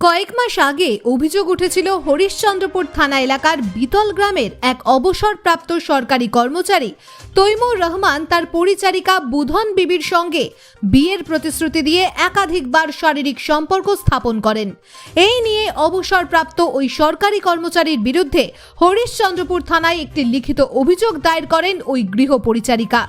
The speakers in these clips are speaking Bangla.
কয়েক মাস আগে অভিযোগ উঠেছিল হরিশ্চন্দ্রপুর থানা এলাকার বিতল গ্রামের এক অবসরপ্রাপ্ত সরকারি কর্মচারী তৈমুর রহমান তার পরিচারিকা বুধন বিবির সঙ্গে বিয়ের প্রতিশ্রুতি দিয়ে একাধিকবার শারীরিক সম্পর্ক স্থাপন করেন। এই নিয়ে অবসরপ্রাপ্ত ওই সরকারি কর্মচারীর বিরুদ্ধে হরিশ্চন্দ্রপুর থানায় একটি লিখিত অভিযোগ দায়ের করেন ওই গৃহ পরিচারিকা।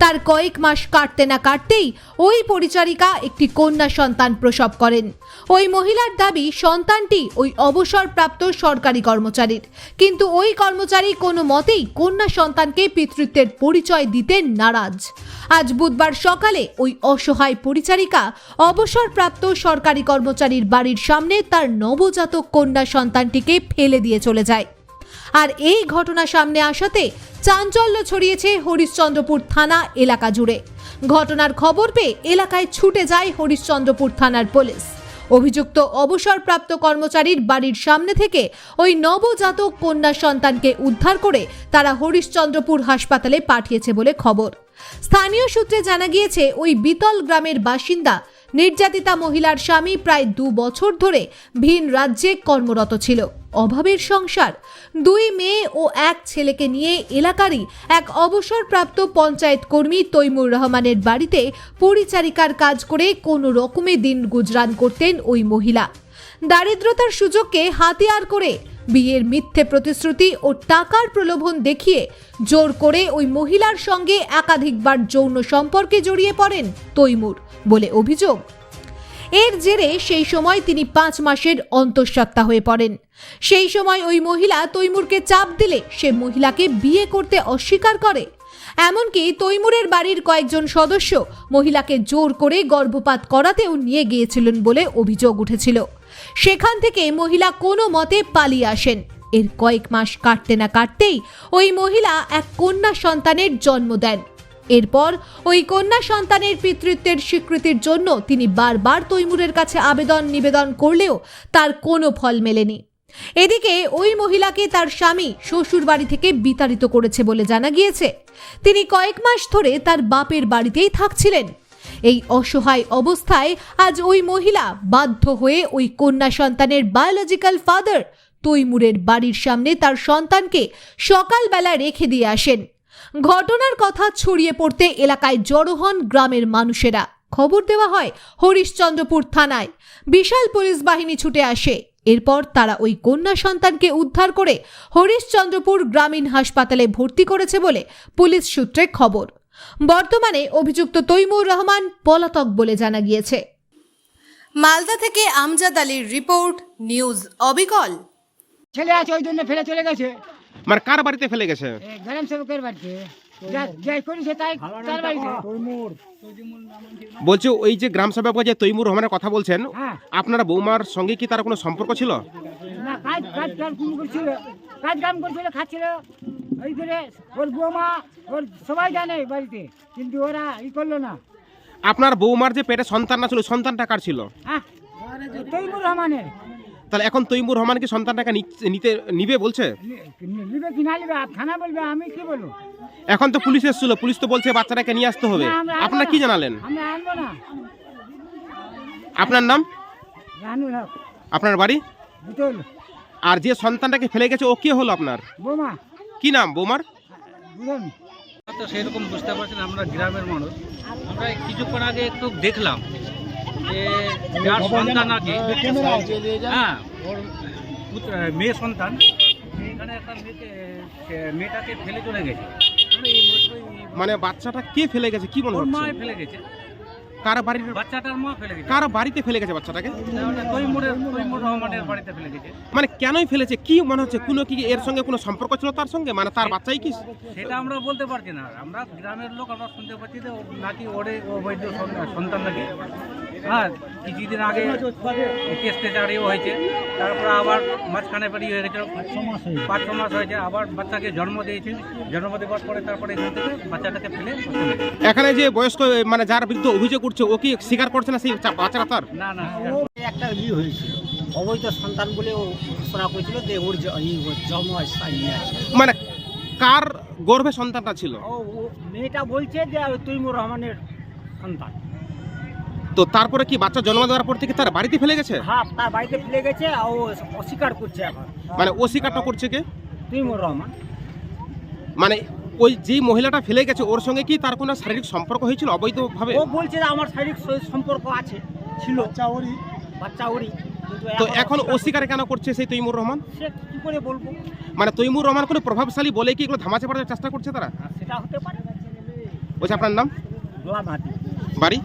তার কয়েক মাস কাটতে না কাটতেই ওই পরিচারিকা একটি কন্যা সন্তান প্রসব করেন। ওই মহিলার দাবি, সন্তানটি ওই অবসরপ্রাপ্ত সরকারি কর্মচারীর। কিন্তু ওই কর্মচারী কোনো মতেই কন্যা সন্তানকে পিতৃত্বের পরিচয় দিতে নারাজ। আজ বুধবার সকালে ওই অসহায় পরিচারিকা অবসরপ্রাপ্ত সরকারি কর্মচারীর বাড়ির সামনে তার নবজাতক কন্যা সন্তানটিকে ফেলে দিয়ে চলে যায়। আর এই ঘটনা সামনে আসাতে চাঞ্চল্য ছড়িয়েছে হরিশ্চন্দ্রপুর থানা এলাকা জুড়ে। ঘটনার খবর পেয়ে এলাকায় ছুটে যায় হরিশ্চন্দ্রপুর থানার পুলিশ। অভিযুক্ত অবসরপ্রাপ্ত কর্মচারীর বাড়ির সামনে থেকে ওই নবজাতক কন্যা সন্তানকে উদ্ধার করে তারা হরিশ্চন্দ্রপুর হাসপাতালে পাঠিয়েছে বলে খবর। স্থানীয় সূত্রে জানা গিয়েছে, ওই বিতল গ্রামের বাসিন্দা নির্যাতিতা মহিলার স্বামী প্রায় দু বছর ধরে ভিন রাজ্যে কর্মরত ছিল। অভাবের সংসার। দুই মেয়ে ও এক ছেলেকে নিয়ে এলাকারই এক অবসরপ্রাপ্ত পঞ্চায়েত কর্মী তৈমুর রহমানের বাড়িতে পরিচারিকার কাজ করে কোনো রকমে দিন গুজরান করতেন ওই মহিলা। দারিদ্রতার সুযোগকে হাতিয়ার করে বিয়ের মিথ্যে প্রতিশ্রুতি ও টাকার প্রলোভন দেখিয়ে জোর করে ওই মহিলার সঙ্গে একাধিকবার যৌন সম্পর্কে জড়িয়ে পড়েন তৈমুর। বলে অভিযোগ। এর জেরে সেই সময় তিনি পাঁচ মাসের অন্তঃসত্ত্বা হয়ে পড়েন। সেই সময় ওই মহিলা তৈমুরকে চাপ দিলে সে মহিলাকে বিয়ে করতে অস্বীকার করে। এমনকি তৈমুরের বাড়ির কয়েকজন সদস্য মহিলাকে জোর করে গর্ভপাত করাতেও নিয়ে গিয়েছিলেন বলে অভিযোগ উঠেছিল। সেখান থেকে মহিলা কোনো মতে পালিয়ে আসেন। এর কয়েক মাস কাটতে না কাটতেই ওই মহিলা এক কন্যা সন্তানের জন্ম দেন। এরপর ওই কন্যা সন্তানের পিতৃত্বের স্বীকৃতির জন্য তিনি বারবার তৈমুরের কাছে আবেদন নিবেদন করলেও তার কোনো ফল মেলেনি। এদিকে ওই মহিলাকে তার স্বামী শ্বশুর বাড়ি থেকে বিতাড়িত করেছে বলে জানা গিয়েছে। তিনি কয়েক মাস ধরে তার বাপের বাড়িতেই থাকছিলেন। এই অসহায় অবস্থায় আজ ওই মহিলা বাধ্য হয়ে ওই কন্যা সন্তানের বায়োলজিক্যাল ফাদার তৈমুরের বাড়ির সামনে তার সন্তানকে সকালবেলা রেখে দিয়ে আসেন। ঘটনার কথা ছড়িয়ে পড়তে এলাকায় জড়ো হন গ্রামের মানুষেরা। খবর দেওয়া হয় হরিশ্চন্দ্রপুর থানায়। বিশাল পুলিশ বাহিনী ছুটে আসে। এরপর তারা ওই কন্যা সন্তানকে উদ্ধার করে হরিশ্চন্দ্রপুর গ্রামীণ হাসপাতালে ভর্তি করেছে বলে পুলিশ সূত্রে খবর। বর্তমানে অভিযুক্ত তৈমুর রহমান পলাতক বলে জানা গিয়েছে। মালদা থেকে আমজাদ আলীর রিপোর্ট নিউজ অবিকল। ছেলে আছে ওই জন্য ফেলে চলে গেছে। মানে কার বাড়িতে ফেলে গেছে? গ্রাম সেবকের বাড়িতে। বলছে ওই যে গ্রাম সেবক যে তৈমুর রহমানের কথা বলছেন হ্যাঁ। আপনার বৌমার সঙ্গে কি তার কোনো সম্পর্ক ছিল? কাজ কাজ কাজ কুম করছিল। কাজ কাম করছিল খাচ্ছিল। ওই করে ওর বৌমা ওর সবাই জানে বাড়িতে কিন্তু ওরা ই করল না। আপনার বৌমার যে পেটে সন্তান না ছিল সন্তানটা কার ছিল? হ্যাঁ তৈমুর রহমানের। তাহলে এখন তৈমুর রহমান কি সন্তানটাকে নিচ- নিতে নিবে বলছে? নিবে কি না নিবে? আর থানা বলবে আমি কি বলব? এখন তো পুলিশ এসেছিল পুলিশ তো বলছে বাচ্চাটাকে নিয়ে আসতে হবে। আপনার। কি জানালেন? আমরা আনব না। আপনার নাম? আপনার বাড়ি? বুতল আর যে সন্তানটাকে ফেলে গেছে ও কে হলো আপনার? বৌমা। কি নাম বোমার? বুঝলেন তো সেরকম বুঝতে পারছেন আমরা গ্রামের মানুষ। আমরা কিছুক্ষণ আগে একটু দেখলাম। যে যার সন্তান আগে হ্যাঁ ওর মেয়ে সন্তান। এখানে একটা মেয়েকে মেয়েটাকে ফেলে চলে গেছে। মানে মানে বাচ্চাটা কে ফেলে গেছে কি মনে মা ফেলে গেছে। কার বাড়ির বাচ্চাটার মা ফেলে গেছে। কার বাড়িতে ফেলে গেছে বাচ্চাটাকে? তৈমুরের তৈমুর রহমানের বাড়িতে ফেলে গেছে। মানে কেনই ফেলেছে? কি মনে হচ্ছে? কোনো কি এর সঙ্গে কোনো সম্পর্ক ছিল তার সঙ্গে? মানে তার বাচ্চাই কি? সেটা আমরা বলতে পারছি না। আমরা গ্রামের লোক আমরা শুনতে পাচ্ছি যে ও নাকি ওরে অবৈধ সন্তান- সন্তান নাকি। হ্যাঁ কিছুদিন আগে কেসতে চাড়িয়েও হয়েছে। তারপরে আবার মাঝখানে বেরিয়ে হয়ে গেছে। পাঁচ ছ মাস হয়েছে। আবার বাচ্চাকে জন্ম দিয়েছে। জন্ম দেওয়ার পরে তারপরে এখান থেকে বাচ্চাটাকে ফেলে এখানে যে বয়স্ক মানে যার বিরুদ্ধে অভিযোগ উঠছে ও কি স্বীকার করছে না সেই বাচ্চাটা তার? না না একটা ই হয়েছিল অবৈধ সন্তান বলে ও ঘোষণা করেছিল যে ওর ই জন্ম মানে কার গর্ভে সন্তানটা ছিল? ও ও মেয়েটা বলছে যে তৈমুর রহমানের সন্তান। তো তারপরে কি বাচ্চা জন্ম দেওয়ার পর থেকে তার বাড়িতে ফেলে গেছে? হ্যাঁ তার বাড়িতে ফেলে গেছে আর ও অস্বীকার করছে এখন। মানে অস্বীকারটা করছে কে? তৈমুর রহমান। মানে ওই যেই মহিলাটা ফেলে গেছে ওর সঙ্গে কি তার কোনো শারীরিক সম্পর্ক হয়েছিল অবৈধভাবে? ও বলছে যে আমার শারীরিক সম্পর্ক আছে ছিল। বাচ্চা ওরই। বাচ্চা ওরই। তো এখন অস্বীকার কেন করছে সেই তৈমুর রহমান? কি করে বলব? মানে তৈমুর রহমান কোনো প্রভাবশালী বলে কি এগুলো ধামাচে পড়ার চেষ্টা করছে তারা? সেটা হতে পারে। বলছে আপনার নাম? গোলাম হাতি বাড়ি?